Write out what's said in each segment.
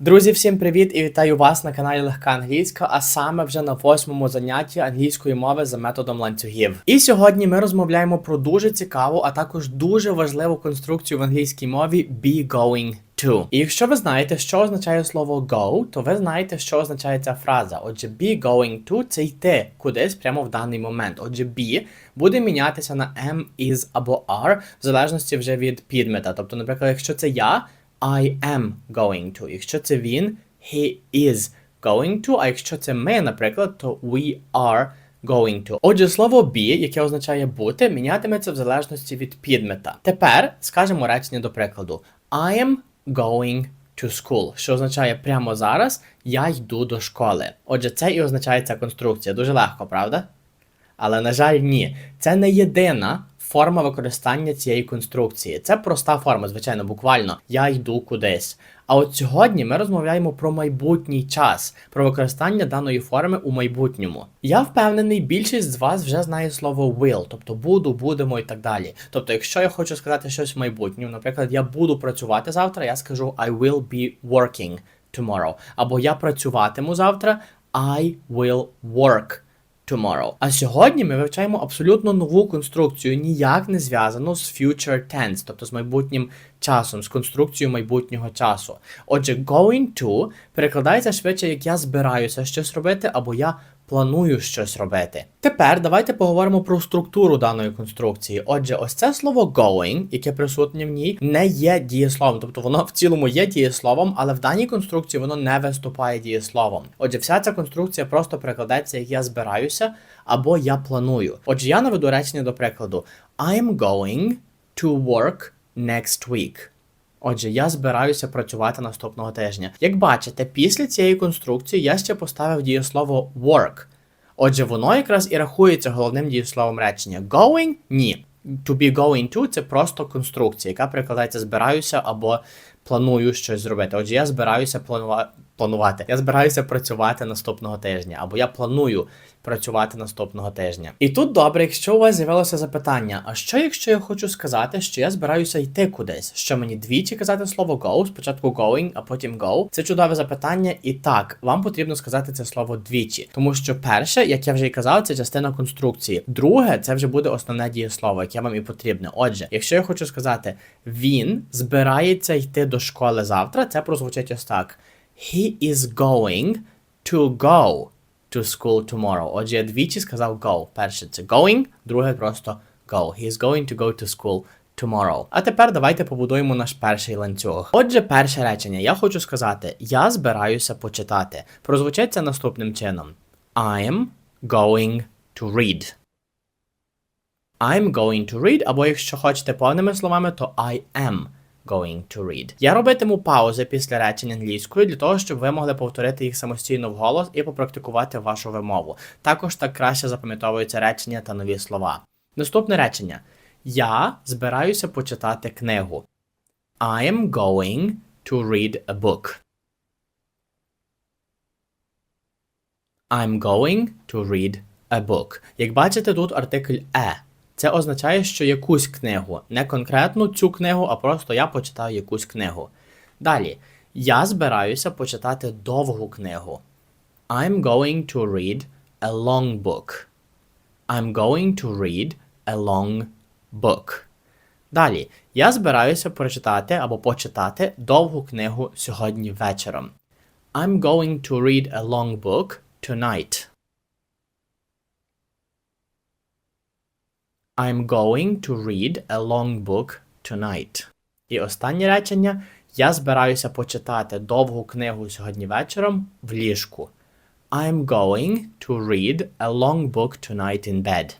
Друзі, всім привіт і вітаю вас на каналі Легка Англійська, а саме вже на восьмому занятті англійської мови за методом ланцюгів. І сьогодні ми розмовляємо про дуже цікаву, а також дуже важливу конструкцію в англійській мові be going to. І якщо ви знаєте, що означає слово go, то ви знаєте, що означає ця фраза. Отже, be going to це йти кудись прямо в даний момент. Отже, be буде мінятися на am, is або are, в залежності вже від підмета. Тобто, наприклад, якщо це я. I am going to. Якщо це він, he is going to. А якщо це ми, наприклад, то we are going to. Отже, слово be, яке означає бути, мінятиметься в залежності від підмета. Тепер скажемо речення до прикладу: I am going to school, що означає прямо зараз я йду до школи. Отже, це і означає ця конструкція. Дуже легко, правда? Але, на жаль, ні. Це не єдина форма використання цієї конструкції. Це проста форма, звичайно, буквально я йду кудись. А от сьогодні ми розмовляємо про майбутній час, про використання даної форми у майбутньому. Я впевнений, більшість з вас вже знає слово will, тобто буду, будемо і так далі. Тобто, якщо я хочу сказати щось в майбутньому, наприклад, я буду працювати завтра, я скажу I will be working tomorrow. Або я працюватиму завтра, I will work tomorrow. А сьогодні ми вивчаємо абсолютно нову конструкцію, ніяк не зв'язану з future tense, тобто з майбутнім часом, з конструкцією майбутнього часу. Отже, going to перекладається швидше, як я збираюся щось робити, або я планую щось робити. Тепер давайте поговоримо про структуру даної конструкції. Отже, ось це слово going, яке присутнє в ній, не є дієсловом, тобто воно в цілому є дієсловом, але в даній конструкції воно не виступає дієсловом. Отже, вся ця конструкція просто перекладається, як я збираюся або я планую. Отже, я наведу речення до прикладу: I'm going to work next week. Отже, я збираюся працювати наступного тижня. Як бачите, після цієї конструкції я ще поставив дієслово work. Отже, воно якраз і рахується головним дієсловом речення. Going ні. To be going to це просто конструкція, яка перекладається збираюся або планую щось зробити. Отже, я збираюся. Планувати. Я збираюся працювати наступного тижня, або я планую працювати наступного тижня. І тут добре, якщо у вас з'явилося запитання: а що якщо я хочу сказати, що я збираюся йти кудись? Що мені двічі казати слово go, спочатку going, а потім go? Це чудове запитання, і так, вам потрібно сказати це слово двічі. Тому що перше, як я вже і казав, це частина конструкції. Друге, це вже буде основне дієслово, яке вам і потрібне. Отже, якщо я хочу сказати, він збирається йти до школи завтра, це прозвучить ось так. He is going to go to school tomorrow. Отже, я двічі сказав go. Перше це going, друге просто go. He is going to go to school tomorrow. А тепер давайте побудуємо наш перший ланцюг. Отже, перше речення. Я хочу сказати: я збираюся почитати. Прозвучить це наступним чином: I'm going to read. I'm going to read, або якщо хочете повними словами, то I am going to read. Я робитиму паузи після речень англійською для того, щоб ви могли повторити їх самостійно вголос і попрактикувати вашу вимову. Також так краще запам'ятовуються речення та нові слова. Наступне речення. Я збираюся почитати книгу. I am going to read a book. I'm going to read a book. Як бачите, тут артикль е. Це означає, що якусь книгу, не конкретну цю книгу, а просто я почитаю якусь книгу. Далі, я збираюся почитати довгу книгу. I'm going to read a long book. I'm going to read a long book. Далі, я збираюся прочитати або почитати довгу книгу сьогодні вечором. I'm going to read a long book tonight. I'm going to read a long book tonight. І останнє речення. Я збираюся почитати довгу книгу сьогодні вечором в ліжку. I'm going to read a long book tonight in bed.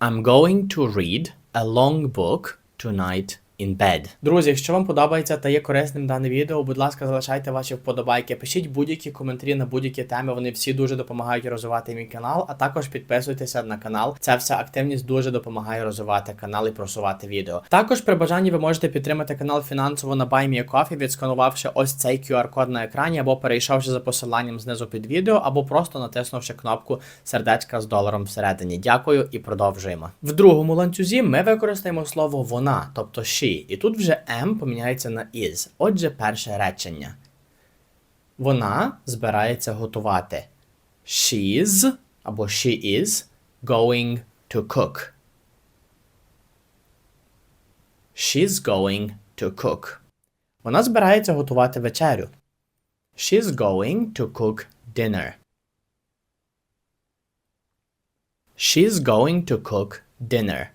I'm going to read a long book tonight in bed. Друзі, якщо вам подобається та є корисним дане відео, будь ласка, залишайте ваші вподобайки, пишіть будь-які коментарі на будь-які теми. Вони всі дуже допомагають розвивати мій канал, а також підписуйтеся на канал. Ця вся активність дуже допомагає розвивати канал і просувати відео. Також при бажанні ви можете підтримати канал фінансово на BuyMeACoffee, відсканувавши ось цей QR-код на екрані, або перейшовши за посиланням знизу під відео, або просто натиснувши кнопку сердечка з доларом всередині. Дякую і продовжуємо. В другому ланцюзі ми використаємо слово вона, тобто she. І тут вже am поміняється на is. Отже, перше речення. Вона збирається готувати. She's або she is going to cook. She's going to cook. Вона збирається готувати вечерю. She's going to cook dinner. She's going to cook dinner.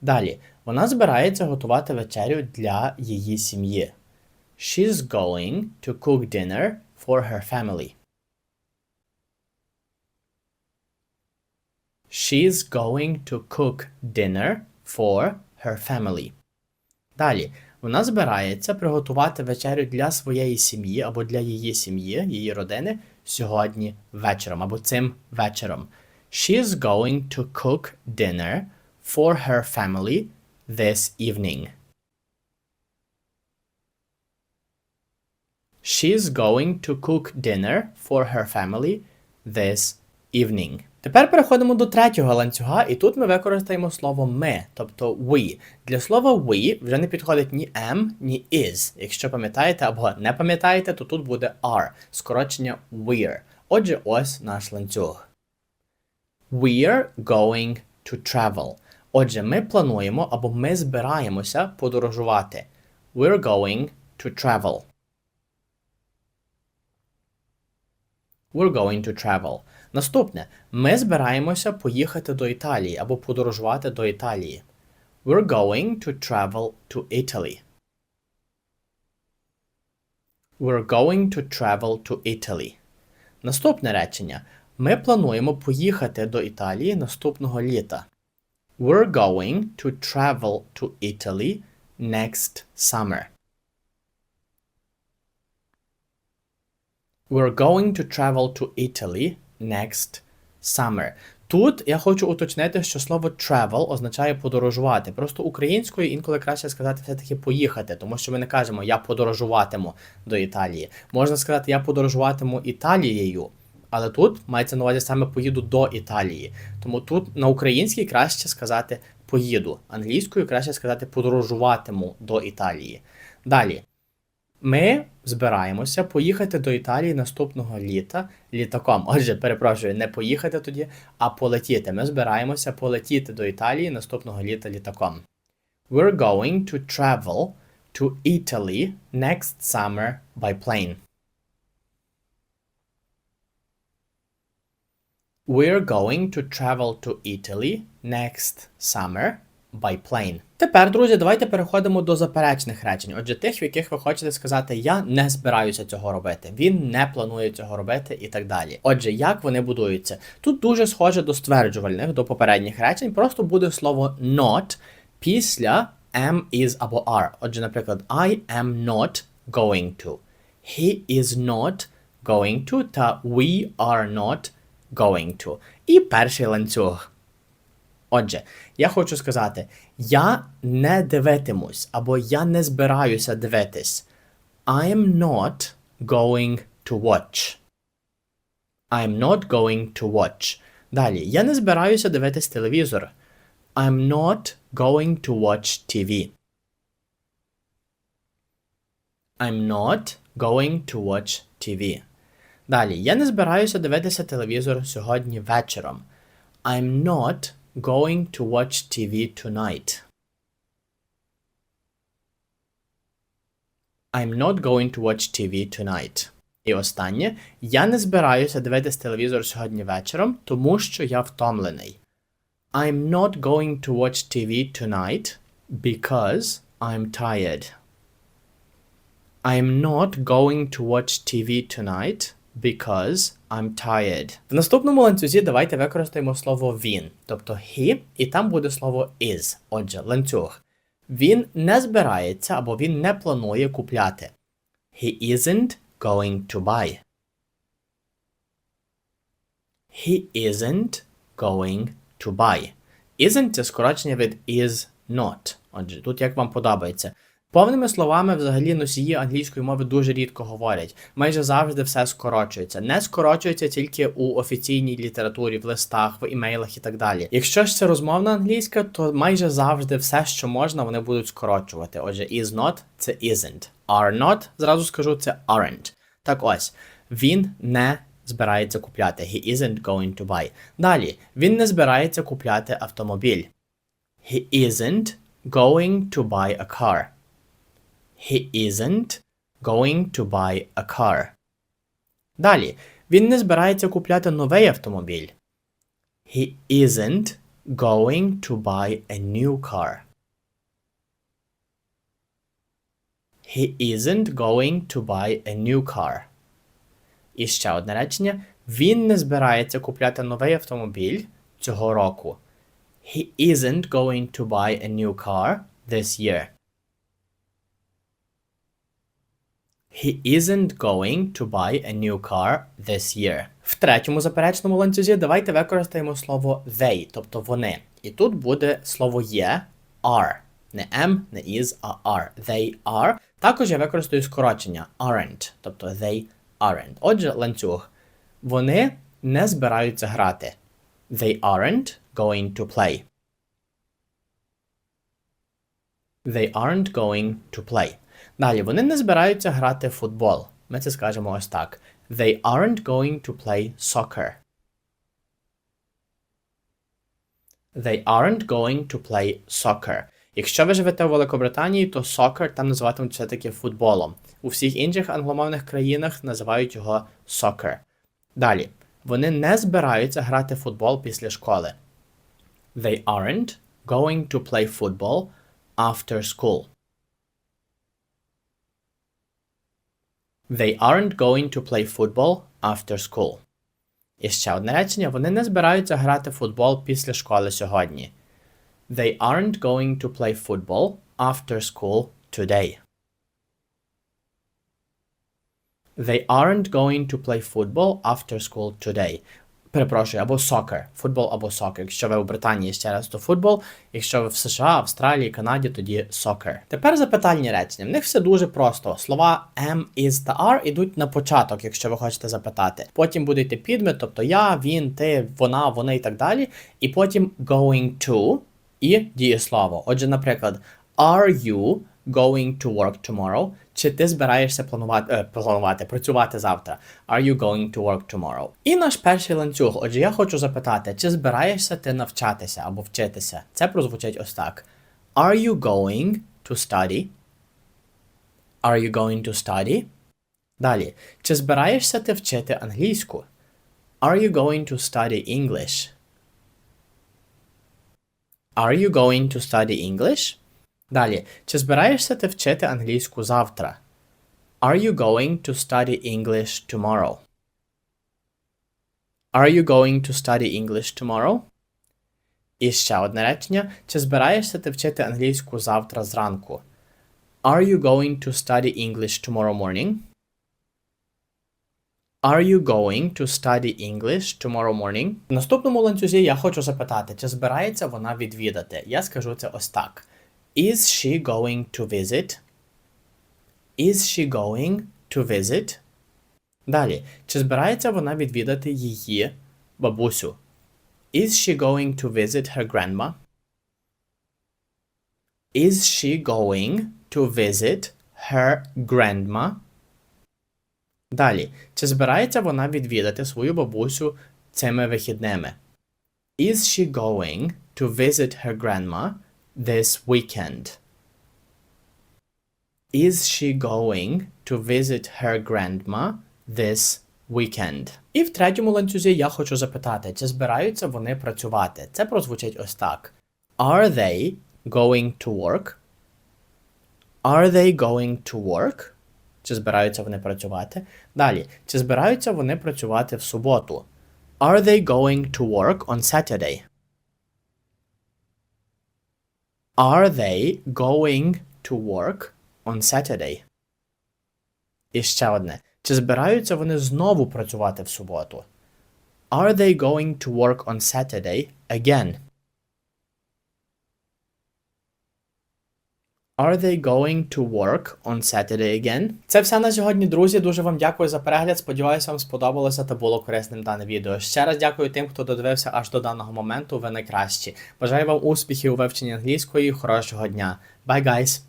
Далі. Вона збирається готувати вечерю для її сім'ї. She's going to cook dinner for her family. She's going to cook dinner for her family. Далі. Вона збирається приготувати вечерю для своєї сім'ї або для її сім'ї, її родини сьогодні вечором або цим вечором. She's going to cook dinner for her family this evening. She's going to cook dinner for her family this evening. Тепер переходимо до третього ланцюга, і тут ми використаємо слово ми, тобто we. Для слова we вже не підходить ні am, ні is. Якщо пам'ятаєте або не пам'ятаєте, то тут буде are, скорочення we're. Отже, ось наш ланцюг. We're going to travel. Отже, ми плануємо або ми збираємося подорожувати. We're going to travel. We're going to travel. Наступне. Ми збираємося поїхати до Італії або подорожувати до Італії. We're going to travel to Italy. We're going to travel to Italy. Наступне речення. Ми плануємо поїхати до Італії наступного літа. We're going to travel to Italy next summer. We're going to travel to Italy next summer. Тут я хочу уточнити, що слово travel означає подорожувати. Просто українською інколи краще сказати все-таки поїхати, тому що ми не кажемо я подорожуватиму до Італії. Можна сказати, я подорожуватиму Італією. Але тут мається на увазі саме поїду до Італії. Тому тут на українській краще сказати поїду, англійською краще сказати подорожуватиму до Італії. Далі. Ми збираємося поїхати до Італії наступного літа літаком. Отже, перепрошую, не поїхати тоді, а полетіти. Ми збираємося полетіти до Італії наступного літа літаком. We're going to travel to Italy next summer by plane. We're going to travel to Italy next summer by plane. Тепер, друзі, давайте переходимо до заперечних речень. Отже, тих, в яких ви хочете сказати Я не збираюся цього робити, він не планує цього робити і так далі. Отже, як вони будуються? Тут дуже схоже до стверджувальних, до попередніх речень, просто буде слово not після am, is або are. Отже, наприклад, I am not going to. He is not going to та we are not going to. І перший ланцюг. Отже, я хочу сказати, я не дивитимусь, або я не збираюся дивитись. I'm not going to watch. I'm not going to watch. Далі, я не збираюся дивитись телевізор. I'm not going to watch TV. I'm not going to watch TV. Далі, я не збираюся дивитися телевізор сьогодні вечором. I'm not going to watch TV tonight. I'm not going to watch TV tonight. І останнє. Я не збираюся дивитися телевізор сьогодні вечором, тому що я втомлений. I'm not going to watch TV tonight because I'm tired. I'm not going to watch TV tonight because I'm tired. В наступному ланцюзі давайте використаємо слово він, тобто he, і там буде слово is. Отже, ланцюг. Він не збирається або він не планує купляти. He isn't going to buy. He isn't going to buy. Isn't це скорочення від is not. Отже, тут як вам подобається. Повними словами, взагалі, носії англійської мови дуже рідко говорять. Майже завжди все скорочується. Не скорочується тільки у офіційній літературі, в листах, в імейлах і так далі. Якщо ж це розмовна англійська, то майже завжди все, що можна, вони будуть скорочувати. Отже, is not – це isn't. Are not, зразу скажу, це aren't. Так ось, він не збирається купляти. He isn't going to buy. Далі, він не збирається купляти автомобіль. He isn't going to buy a car. He isn't going to buy a car. Далі, він не збирається купляти новий автомобіль. He isn't going to buy a new car. He isn't going to buy a new car. І ще одне речення. Він не збирається купляти новий автомобіль цього року. He isn't going to buy a new car this year. He isn't going to buy a new car this year. В третьому заперечному ланцюзі давайте використаємо слово they, тобто вони. І тут буде слово є are. Не am, не is, а are. They are. Також я використаю скорочення aren't, тобто they aren't. Отже, ланцюг. Вони не збираються грати. They aren't going to play. They aren't going to play. Далі, вони не збираються грати в футбол. Ми це скажемо ось так. They aren't going to play soccer. They aren't going to play soccer. Якщо ви живете в Великобританії, то soccer там називатимуть все-таки футболом. У всіх інших англомовних країнах називають його soccer. Далі, вони не збираються грати футбол після школи. They aren't going to play football after school. They aren't going to play football after school. І ще одне речення. Вони не збираються грати в футбол після школи сьогодні. They aren't going to play football after school today. They aren't going to play football after school today. Перепрошую, або soccer. Футбол або soccer. Якщо ви у Британії ще раз, то футбол. Якщо ви в США, Австралії, Канаді, тоді soccer. Тепер запитальні речення. В них все дуже просто. Слова am, is та are ідуть на початок, якщо ви хочете запитати. Потім буде йти підмет, тобто я, він, ти, вона, вони і так далі. І потім going to і дієслово. Отже, наприклад, are you going to work tomorrow? Чи ти збираєшся планувати, е, планувати, працювати завтра? Are you going to work tomorrow? І наш перший ланцюг. Отже, я хочу запитати, чи збираєшся ти навчатися або вчитися? Це прозвучить ось так. Are you going to study? Are you going to study? Далі. Чи збираєшся ти вчити англійську? Are you going to study English? Are you going to study English? Далі. Чи збираєшся ти вчити англійську завтра? Are you going to study English tomorrow? Are you going to study English tomorrow? І ще одне речення. Чи збираєшся ти вчити англійську завтра зранку? Are you going to study English tomorrow morning? Are you going to study English tomorrow morning? В наступному ланцюзі я хочу запитати, чи збирається вона відвідати? Я скажу це ось так. Is she going to visit? Is she going to visit? Далі. Чи збирається вона відвідати її бабусю? Is she going to visit her grandma? Is she going to visit her grandma? Далі. Чи збирається вона відвідати свою бабусю цими вихідними? Is she going to visit her grandma this weekend? Is she going to visit her grandma this weekend? І в третьому ланцюзі я хочу запитати, чи збираються вони працювати? Це прозвучить ось так. Are they going to work? Are they going to work? Чи збираються вони працювати? Далі. Чи збираються вони працювати в суботу? Are they going to work on Saturday? Are they going to work on Saturday? І ще одне. Чи збираються вони знову працювати в суботу? Are they going to work on Saturday again? Are they going to work on Saturday again? Це все на сьогодні, друзі. Дуже вам дякую за перегляд. Сподіваюся, вам сподобалося та було корисним дане відео. Ще раз дякую тим, хто додивився аж до даного моменту. Ви найкращі. Бажаю вам успіхів у вивченні англійської. Хорошого дня. Bye, guys!